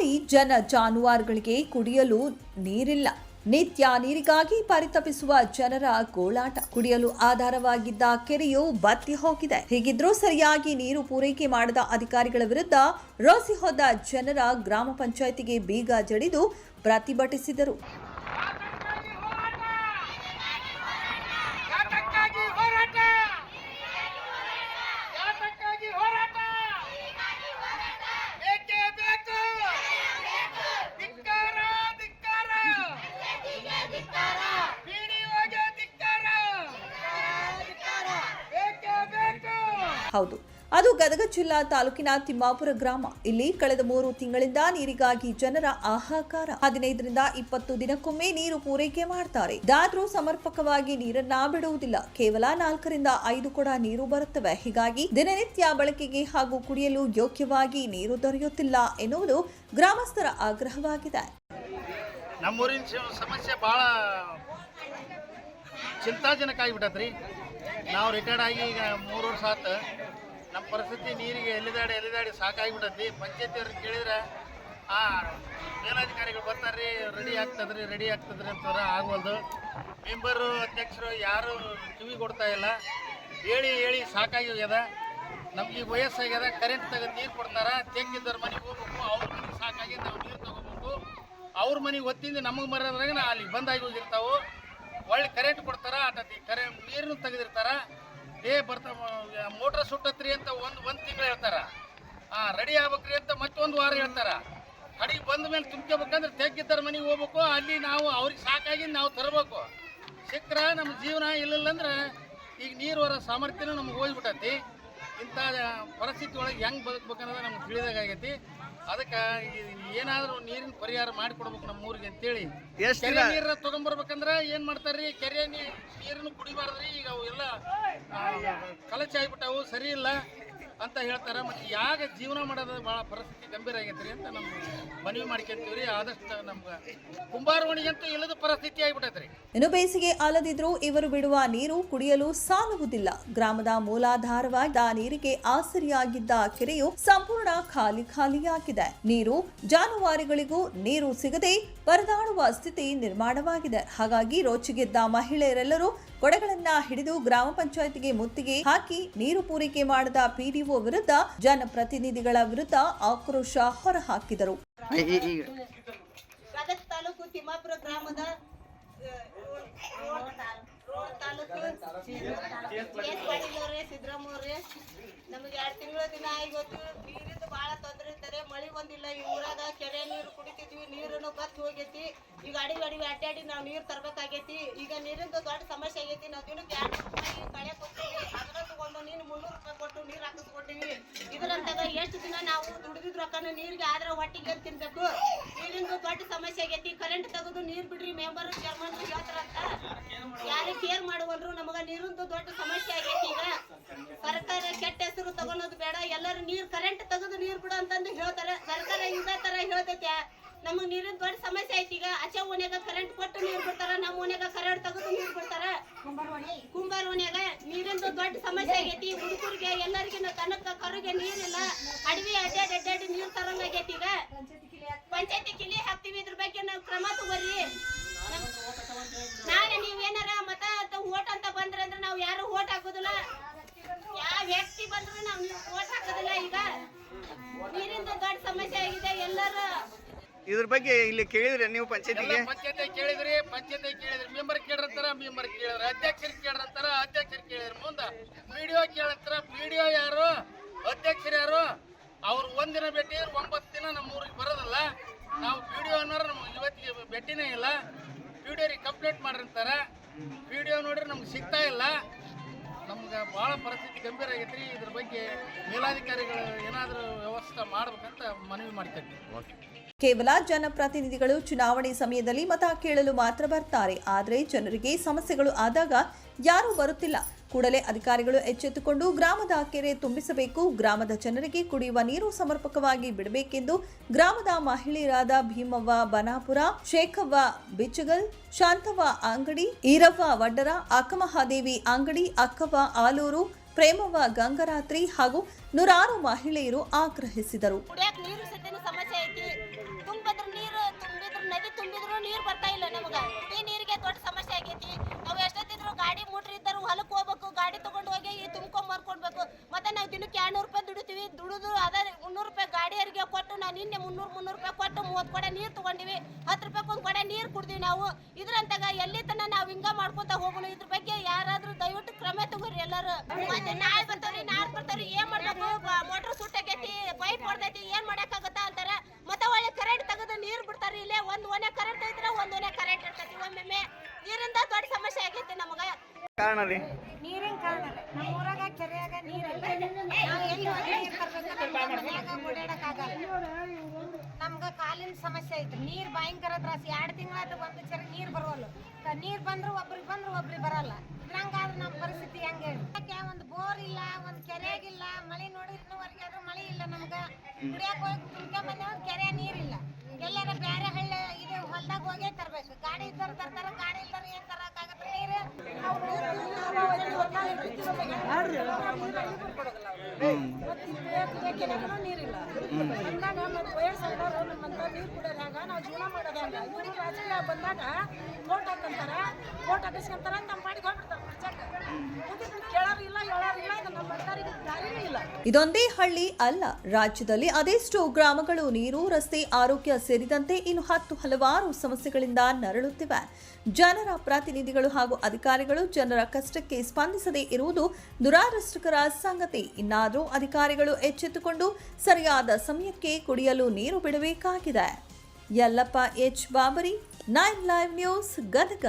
ಅಲ್ಲಿ ಜನ ಜಾನುವಾರುಗಳಿಗೆ ಕುಡಿಯಲು ನೀರಿಲ್ಲ. ನಿತ್ಯ ನೀರಿಗಾಗಿ ಪರಿತಪಿಸುವ ಜನರ ಗೋಳಾಟ. ಕುಡಿಯಲು ಆಧಾರವಾಗಿದ್ದ ಕೆರೆಯು ಬತ್ತಿ ಹೋಗಿದೆ. ಹೀಗಿದ್ರೂ ಸರಿಯಾಗಿ ನೀರು ಪೂರೈಕೆ ಮಾಡದ ಅಧಿಕಾರಿಗಳ ವಿರುದ್ಧ ರೋಸಿ ಜನರ ಗ್ರಾಮ ಪಂಚಾಯಿತಿಗೆ ಬೀಗ ಜಡಿದು ಪ್ರತಿಭಟಿಸಿದರು. ಹೌದು. ಅದು ಗದಗ ಜಿಲ್ಲಾ ತಾಲೂಕಿನ ತಿಮ್ಮಾಪುರ ಗ್ರಾಮ. ಇಲ್ಲಿ ಕಳೆದ ಮೂರು ತಿಂಗಳಿಂದ ನೀರಿಗಾಗಿ ಜನರ ಆಹಾಕಾರ. ಹದಿನೈದರಿಂದ ಇಪ್ಪತ್ತು ದಿನಕ್ಕೊಮ್ಮೆ ನೀರು ಪೂರೈಕೆ ಮಾಡ್ತಾರೆ. ಇದಾದ್ರೂ ಸಮರ್ಪಕವಾಗಿ ನೀರನ್ನ ಬಿಡುವುದಿಲ್ಲ. ಕೇವಲ ನಾಲ್ಕರಿಂದ ಐದು ಕೊಡ ನೀರು ಬರುತ್ತವೆ. ಹೀಗಾಗಿ ದಿನನಿತ್ಯ ಬಳಕೆಗೆ ಹಾಗೂ ಕುಡಿಯಲು ಯೋಗ್ಯವಾಗಿ ನೀರು ದೊರೆಯುತ್ತಿಲ್ಲ ಎನ್ನುವುದು ಗ್ರಾಮಸ್ಥರ ಆಗ್ರಹವಾಗಿದೆ. ನಮ್ಮೂರಿನ ಸಮಸ್ಯೆ ಬಹಳ ಚಿಂತಾಜನಕ ಆಗಿಬಿಟ್ಟತ್ರಿ. ನಾವು ರಿಟೈರ್ಡ್ ಆಗಿ ಈಗ ಮೂರು ವರ್ಷ ಆತು. ನಮ್ಮ ಪರಿಸ್ಥಿತಿ ನೀರಿಗೆ ಎಲ್ಲಿದಾಡಿ ಎಲ್ಲಿದಾಡಿ ಸಾಕಾಗಿಬಿಟ್ಟತಿ ಪಂಚಾಯತಿಯವ್ರಿಗೆ ಕೇಳಿದ್ರೆ, ಆ, ಮೇಲಾಧಿಕಾರಿಗಳು ಬರ್ತಾರ್ರಿ ರೆಡಿ ಆಗ್ತದ್ರಿ ರೆಡಿ ಆಗ್ತದ್ರಿ ಅಂತಾರ ಆಗವಲ್ದು ಮೆಂಬರು ಅಧ್ಯಕ್ಷರು ಯಾರು ಕಿವಿ ಕೊಡ್ತಾ ಇಲ್ಲ. ಹೇಳಿ ಹೇಳಿ ಸಾಕಾಗಿ ಹೋಗ್ಯದ ನಮ್ಗೆ ವಯಸ್ಸಾಗ್ಯದ ಕರೆಂಟ್ ತೆಗೆದು ನೀರು ಕೊಡ್ತಾರ. ತೆಂಗಿದ್ದವ್ರ ಮನೆಗೆ ಹೋಗ್ಬೇಕು, ಅವ್ರ ಮನೆಗೆ ಸಾಕಾಗಿ ನಾವು ನೀರು ತಗೋಬೇಕು. ಅವ್ರ ಮನೆಗೆ ಒತ್ತಿಂದ ನಮಗೆ ಬರೋದ್ರಾಗ ನಾ ಅಲ್ಲಿ ಬಂದಾಗಿ ಹೋಗಿರ್ತಾವು. ಒಳ್ಳೆ ಕರೆಂಟ್ ಕೊಡ್ತಾರ ಆಟತಿ ಕರೆ ನೀರನ್ನು ತೆಗೆದಿರ್ತಾರ. ಏ, ಬರ್ತಾ, ಮೋಟ್ರ್ ಸುಟ್ಟತ್ರಿ ಅಂತ ಒಂದು ಒಂದು ತಿಂಗಳು ಹೇಳ್ತಾರ. ಹಾಂ ರೆಡಿ ಆಗ್ಬೇಕ್ರಿ ಅಂತ ಮತ್ತೊಂದು ವಾರ ಹೇಳ್ತಾರ. ಕಡೆಗೆ ಬಂದ ಮೇಲೆ ತುಂಬ್ಕೋಬೇಕಂದ್ರೆ ತೆಗ್ಗಿದ್ದಾರೆ ಮನೆಗೆ ಹೋಗ್ಬೇಕು. ಅಲ್ಲಿ ನಾವು ಅವ್ರಿಗೆ ಸಾಕಾಗಿ ನಾವು ತರಬೇಕು. ಸಿಕ್ಕ್ರ ನಮ್ಮ ಜೀವನ ಇಲ್ಲಿಲ್ಲ ಅಂದ್ರೆ ಈಗ ನೀರು ಬರೋ ಸಾಮರ್ಥ್ಯನೂ ನಮ್ಗೆ ಹೋಗ್ಬಿಟ್ಟತಿ ಇಂಥ ಪರಿಸ್ಥಿತಿ ಒಳಗೆ ಹೆಂಗೆ ಬದುಕ್ಬೇಕನ್ನೋದು ನಮ್ಗೆ ತಿಳಿದಾಗೈತಿ ಅದಕ್ಕೆ ಏನಾದರೂ ನೀರಿನ ಪರಿಹಾರ ಮಾಡಿಕೊಡ್ಬೇಕು ನಮ್ಮ ಊರಿಗೆ ಅಂತೇಳಿ. ಕೆರೆ? ನೀರ ತಗೊಂಬರ್ಬೇಕಂದ್ರ ಏನ್ ಮಾಡ್ತಾರ್ರಿ? ಕೆರೆ ನೀರನ್ನು ಕುಡಿಬಾರ್ದ್ರಿ. ಈಗ ಅವು ಎಲ್ಲ ಕಲಚೆ ಕಲಚ ಆಗ್ಬಿಟ್ಟವು ಸರಿ ಇಲ್ಲ. ಅಂತ ಹೇಳ್ತಾರ. ಮತ್ತೆ ಯಾಗ ಜೀವನ ಮಾಡೋದು ಭಾಳ ಪರಿಸ್ಥಿತಿ ಗಂಭೀರ ಆಗೈತ್ರಿ ಅಂತ ನಮ್ಮ ಮನವಿ ಮಾಡ್ಕೊಂತೀವ್ರಿ ಆದಷ್ಟು ನಮ್ಗೆ ಕುಂಬಾರವಣಿಗಂತೂ ಇಲ್ಲದ ಪರಿಸ್ಥಿತಿ ಆಗ್ಬಿಟ್ಟೈತ್ರಿ. ಇನ್ನು ಬೇಸಿಗೆ ಅಲ್ಲದಿದ್ರೂ ಇವರು ಬಿಡುವ ನೀರು ಕುಡಿಯಲು ಸಾಲುವುದಿಲ್ಲ. ಗ್ರಾಮದ ಮೂಲಾಧಾರವಾದ ನೀರಿಗೆ ಆಸರಿಯಾಗಿದ್ದ ಕೆರೆಯು ಸಂಪೂರ್ಣ ಖಾಲಿ ಖಾಲಿಯಾಗಿದೆ ನೀರು ಜಾನುವಾರುಗಳಿಗೂ ನೀರು ಸಿಗದೆ ಪರದಾಡುವ ಸ್ಥಿತಿ ನಿರ್ಮಾಣವಾಗಿದೆ. ಹಾಗಾಗಿ ರೋಚಿಗೆದ್ದ ಮಹಿಳೆಯರೆಲ್ಲರೂ ಕೊಡಗಳನ್ನ ಹಿಡಿದು ಗ್ರಾಮ ಪಂಚಾಯತ್ಗೆ ಮುತ್ತಿಗೆ ಹಾಕಿ ನೀರು ಪೂರೈಕೆ ಮಾಡದ ಪಿಡಿಒ ವಿರುದ್ಧ ಜನಪ್ರತಿನಿಧಿಗಳ ವಿರುದ್ಧ ಆಕ್ರೋಶ ಹೊರಹಾಕಿದರು. ತಾಲೂಕು ತಿಮ್ಮಾಪುರ ಗ್ರಾಮದ ಕೇಸ್ವಾಡಿಲವ್ರೆ ನಮಗೆ ಎರಡು ತಿಂಗಳ ದಿನ ಆಗಿ ಗೊತ್ತು. ಭಾಳ ತೊಂದರೆ ಇರ್ತಾರೆ ಮಳಿ ಬಂದಿಲ್ಲ. ಈ ಊರಾಗ ಕೆರೆ ನೀರು ಕುಡಿತಿದ್ವಿ, ನೀರನ್ನು ಬತ್ ಹೋಗೈತಿ. ಈಗ ಅಡಿಗೆ ಅಡಿಗೆ ಅಡ್ಡಾಡಿ ನಾವು ನೀರು ತರಬೇಕಾಗೈತಿ. ಈಗ ನೀರಿಂದು ದೊಡ್ಡ ಸಮಸ್ಯೆ ಆಗೈತಿ. ನಾವು ದಿನಕ್ಕೆ ಎರಡು ರೂಪಾಯಿ ಕಳೆ ಕೊಡ್ತೀವಿ ಅದನ್ನ ತಗೊಂಡು ನೀನು ಮುನ್ನೂರು ರೂಪಾಯಿ ಕೊಟ್ಟು ನೀರು ಹಾಕಿಸ್ಕೊಟ್ಟಿವಿ ಇದರಂತಾಗ ಎಷ್ಟು ದಿನ ನಾವು ದುಡಿದಿದ್ ರೊಕ್ಕನ ನೀರಿಗೆ ಆದ್ರೆ ಹೊಟ್ಟಿಗೆ ತಿನ್ಬೇಕು. ಸಮಸ್ಯೆ ಆಗೈತಿ. ಕರೆಂಟ್ ತೆಗೆದು ನೀರ್ ಬಿಡ್ರಿ ಮೆಂಬರ್ ಚೇರ್ಮನ್ ಹೇಳ್ತಾರಂತ ಯಾರು ಕೇರ್ ಮಾಡುವಲ್ರು ನಮಗ ನೀರಿಂದು ದೊಡ್ಡ ಸಮಸ್ಯೆ ಆಗೈತಿ ಈಗ. ಸರ್ಕಾರ ಕೆಟ್ಟ ಹೆಸರು ತಗೊಳೋದು ಬೇಡ. ಎಲ್ಲರೂ ನೀರ್ ಕರೆಂಟ್ ತೆಗೆದು ನೀರ್ ಬಿಡು ಅಂತಂದು ಹೇಳ್ತಾರೆ. ಸರ್ಕಾರ ಇಂದ ತರ ಹೇಳ್ತೈತಿ. ನಮಗ್ ನೀರಿನ ದೊಡ್ಡ ಸಮಸ್ಯೆ ಐತಿ ಈಗ. ಆಚೆ ಓನ್ಯಾಗ ಕರೆಂಟ್ ಕೊಟ್ಟು ನೀರ್ ಬಿಡ್ತಾರ ನಮ್ಮ ಓನ್ಯಾಗ ಕರೆಂಟ್ ತೆಗೆದು ನೀರ್ ಬಿಡ್ತಾರ. ಕುಂಬಾರ ಓನ್ಯಾಗ ನೀರಿಂದು ದೊಡ್ಡ ಸಮಸ್ಯೆ ಆಗೈತಿ. ಹುಡುಗರಿಗೆ ಎಲ್ಲರಿಗಿನ ತನಕ ಕರುಗೆ ನೀರಿಲ್ಲ. ಅಡವಿ ಅಡ್ಡಾಡಿ ಅಡ್ಡಾಡಿ ನೀರ್ ತರಂಗ ಆಗೈತಿ ಈಗ ಪಂಚಾಯತಿ ಕಿಲಿ ಹಾಕ್ತಿವಿ ಇದ್ರ ಬಗ್ಗೆ ನಾವು ಕ್ರಮ ತಗೋರಿ ನಾಳೆ ನೀವೇನಾರ ಏನಾರ ಮತ ಓಟ್ ಅಂತ ಬಂದ್ರೆ ಅಂದ್ರೆ ನಾವು ಯಾರು ಓಟ್ ಹಾಕೋದಿಲ್ಲ. ಯಾವ ವ್ಯಕ್ತಿ ಬಂದ್ರು ನಾವು ಓಟ್ ಹಾಕೋದಿಲ್ಲ ಈಗ. ನೀರಿಂದ ದೊಡ್ಡ ಸಮಸ್ಯೆ ಆಗಿದೆ ಎಲ್ಲರೂ. ಇದ್ರ ಬಗ್ಗೆ ಇಲ್ಲಿ ಕೇಳಿದ್ರೆ ನೀವು ಪಂಚಾಯತಿಗೆ? ಪಂಚಾಯತಿ ಕೇಳಿದ್ರಿ ಪಂಚಾಯತಿ ಕೇಳಿದ್ರಿ. ಮೆಂಬರ್ ಕೇಳಿರ್ತಾರ ಮೆಂಬರ್ ಕೇಳಿದ್ರ ಅಧ್ಯಕ್ಷರು ಕೇಳಿರ್ತಾರ ಅಧ್ಯಕ್ಷರು ಕೇಳಿದ್ರ ಮುಂದ ಪಿಡಿಒ ಕೇಳಿರ್ತಾರ ಪಿಡಿಒ ಯಾರು ಅಧ್ಯಕ್ಷರು ಯಾರು ಅವ್ರು ಒಂದಿನ ಭೇಟಿ ಒಂಬತ್ತು ದಿನ ನಮ್ಮ ಊರಿಗೆ ಬರೋದಿಲ್ಲ ನಾವು ಪಿಡಿಒ ಅನ್ನೋರು ನಮ್ಗೆ ಇವತ್ತಿಗೆ ಭೇಟಿನೇ ಇಲ್ಲ ಪಿಡಿಒರಿಗೆ ಕಂಪ್ಲೇಂಟ್ ನೋಡಿದ್ರೆ ನೋಡ್ರಿ ನಮ್ಗೆ ಸಿಗ್ತಾ ಇಲ್ಲ. ನಮ್ಗೆ ಭಾಳ ಪರಿಸ್ಥಿತಿ ಗಂಭೀರ ಆಗೈತ್ರಿ. ಇದ್ರ ಬಗ್ಗೆ ಮೇಲಾಧಿಕಾರಿಗಳು ಏನಾದರೂ ವ್ಯವಸ್ಥೆ ಮಾಡ್ಬೇಕಂತ ಮನವಿ ಮಾಡ್ತೇನೆ ಕೇವಲ ಜನಪ್ರತಿನಿಧಿಗಳು ಚುನಾವಣೆ ಸಮಯದಲ್ಲಿ ಮತ ಕೇಳಲು ಮಾತ್ರ ಬರ್ತಾರೆ. ಆದರೆ ಜನರಿಗೆ ಸಮಸ್ಯೆಗಳು ಆದಾಗ ಯಾರೂ ಬರುತ್ತಿಲ್ಲ. ಕೂಡಲೇ ಅಧಿಕಾರಿಗಳು ಎಚ್ಚೆತ್ತುಕೊಂಡು ಗ್ರಾಮದ ಕೆರೆ ತುಂಬಿಸಬೇಕು. ಗ್ರಾಮದ ಜನರಿಗೆ ಕುಡಿಯುವ ನೀರು ಸಮರ್ಪಕವಾಗಿ ಬಿಡಬೇಕೆಂದು ಗ್ರಾಮದ ಮಹಿಳೆಯರಾದ ಭೀಮವ್ವ ಬನಾಪುರ, ಶೇಖವ್ವ ಬಿಚ್ಚಗಲ್, ಶಾಂತವ್ವ ಅಂಗಡಿ, ಈರವ್ವ ವಡ್ಡರ, ಅಕ್ಕಮಹಾದೇವಿ ಅಂಗಡಿ, ಅಕ್ಕವ್ವ ಆಲೂರು, ಪ್ರೇಮವ್ವ ಗಂಗರಾತ್ರಿ ಹಾಗೂ ನೂರಾರು ಮಹಿಳೆಯರು ಆಗ್ರಹಿಸಿದರು. ನೀರು ಸಮಸ್ಯೆ ಐತಿ. ತುಂಬಿದ್ರು ನೀರು, ತುಂಬಿದ್ರು ನದಿ ತುಂಬಿದ್ರು ನೀರು ಬರ್ತಾ ಇಲ್ಲ ನಮಗ ಕುಡಿ ನೀರಿಗೆ ದೊಡ್ಡ ಸಮಸ್ಯೆ ಆಗೈತಿ ನಾವು ಎಷ್ಟೊತ್ತಿದ್ರು ಗಾಡಿ ಮೋಟ್ರ್ ಇದ್ದರು ಹೊಲಕ್ಕೆ ಹೋಗ್ಬೇಕು ಗಾಡಿ ತಗೊಂಡು ಹೋಗಿ ತುಂಬ್ಕೊಂಡ್ ಮಾರ್ಕೊಡ್ಬೇಕು ಮತ್ತೆ ಎರಡ್ನೂರು ರೂಪಾಯಿ ದುಡಿತೀವಿ. ದುಡಿದು ಅದೇ ಮುನ್ನೂರು ರೂಪಾಯಿ ಗಾಡಿಯರಿಗೆ ಕೊಟ್ಟು ನಾನು ನಿನ್ನೆ ಮುನ್ನೂರು ಮುನ್ನೂರು ರೂಪಾಯಿ ಕೊಟ್ಟು ಮೂವತ್ತು ಕೊಡ ನೀರು ತಗೊಂಡಿವಿ. ಹತ್ತು ರೂಪಾಯಿ ಒಂದು ಕೊಡ ನೀರು ಕುಡ್ದೀವಿ ನಾವು. ಇದ್ರಂತಾಗ ಎಲ್ಲಿ ತನಕ ನಾವು ಹಿಂಗ ಮಾಡ್ಕೊತ ಹೋಗೋಣ? ಇದ್ರ ಬಗ್ಗೆ ಯಾರಾದರೂ ದಯವಿಟ್ಟು ಕ್ರಮ ತಗೋರಿ ಎಲ್ಲರೂ. ಮತ್ತೆ ನಾಳೆ ಬರ್ತಾವ್ರಿ ನಾಳೆ ಬರ್ತಾವ್ರಿ. ಏನ್ ಮಾಡ್ಬೇಕು? ಮೋಟ್ರ್ ಸುಟ್ಟಾಗೈತಿ ಪೈಪ್ ಹೊಡ್ದೈತಿ, ಏನ್ ಮಾಡಕ್ಕಾಗತ್ತ ಅಂತಾರ. ಮತ್ತೆ ಒಳ್ಳೆ ಕರೆಂಟ್ ತೆಗೆದು ನೀರು ಬಿಡ್ತಾರೆ ಇಲ್ಲೇ. ಒಂದ್ ಒನೆ ಕರೆಂಟ್ ಐತ್ರ ಒಂದ್ ಒನೆ ಕರೆಂಟ್ ಇರ್ತೈತಿ ಒಮ್ಮೊಮ್ಮೆ. ನೀರಿಂದ ದೊಡ್ಡ ಸಮಸ್ಯೆ ಆಗೈತಿ ನಮಗ. ಕಾರಣ ರೀ? ನಮ್ಗೆ ಕಾಲಿನ ಸಮಸ್ಯೆ ಐತ್ರಿ. ನೀರು ಭಯಂಕರ ತ್ರಾಸ. ಎರಡ್ ತಿಂಗಳಾಯ್ತು ಒಂದು ಚರ ನೀರ್ ಬರೋಲ್ಲ ನೀರು ಬಂದ್ರು ಒಬ್ರಿಗೆ ಬಂದ್ರು ಒಬ್ರಿಗೆ ಬರಲ್ಲ. ಇದ್ರಂಗಾದ್ರೆ ನಮ್ಮ ಪರಿಸ್ಥಿತಿ ಹೆಂಗೆ ಹೇಳಿ. ಒಂದು ಬೋರ್ ಇಲ್ಲ, ಒಂದು ಕೆರೆಯಾಗಿಲ್ಲ ಮಳೆ ನೋಡಿದ್ರು ಇನ್ನೂವರೆಗೆ ಆದ್ರೂ ಮಳೆ ಇಲ್ಲ ನಮ್ಗ. ಕುಡಿಯಕ್ಕೆ ಹೋಗಿ ತುಂಬ್ಕೊಂಬಂದೇವ್ ಕೆರೆ ನೀರಿಲ್ಲ ಎಲ್ಲಾರ ಬೇರೆ ಹಳ್ಳಿ ಇದು ಹೊಲ್ದಾಗ ಹೋಗೇ ತರ್ಬೇಕು. ಗಾಡಿ ಇದ್ದವ್ರು ತರ್ತಾರ, ಗಾಡಿ ಇಲ್ದಾರ ಏನ್ ತರಕಾಗತ್ತ ನೀರು? ಇದೊಂದೇ ಹಳ್ಳಿ ಅಲ್ಲ. ರಾಜ್ಯದಲ್ಲಿ ಅದೆಷ್ಟೋ ಗ್ರಾಮಗಳು ನೀರು, ರಸ್ತೆ, ಆರೋಗ್ಯ ಸೇರಿದಂತೆ ಇನ್ನು ಹತ್ತು ಹಲವಾರು ಸಮಸ್ಯೆಗಳಿಂದ ನರಳುತ್ತಿವೆ. ಜನರ ಪ್ರತಿನಿಧಿಗಳು ಹಾಗೂ ಅಧಿಕಾರಿಗಳು ಜನರ ಕಷ್ಟಕ್ಕೆ ಸ್ಪಂದಿಸದೇ ಇರುವುದು ದುರಾದೃಷ್ಟಕರ ಸಂಗತಿ. ಇನ್ನಾದರೂ ಅಧಿಕಾರಿಗಳು ಎಚ್ಚೆತ್ತುಕೊಂಡು ಸರಿಯಾದ ಸಮಯಕ್ಕೆ ಕುಡಿಯಲು ನೀರು ಬಿಡಬೇಕಾಗಿದೆ. Yellappa H Babari nine live news Gadag.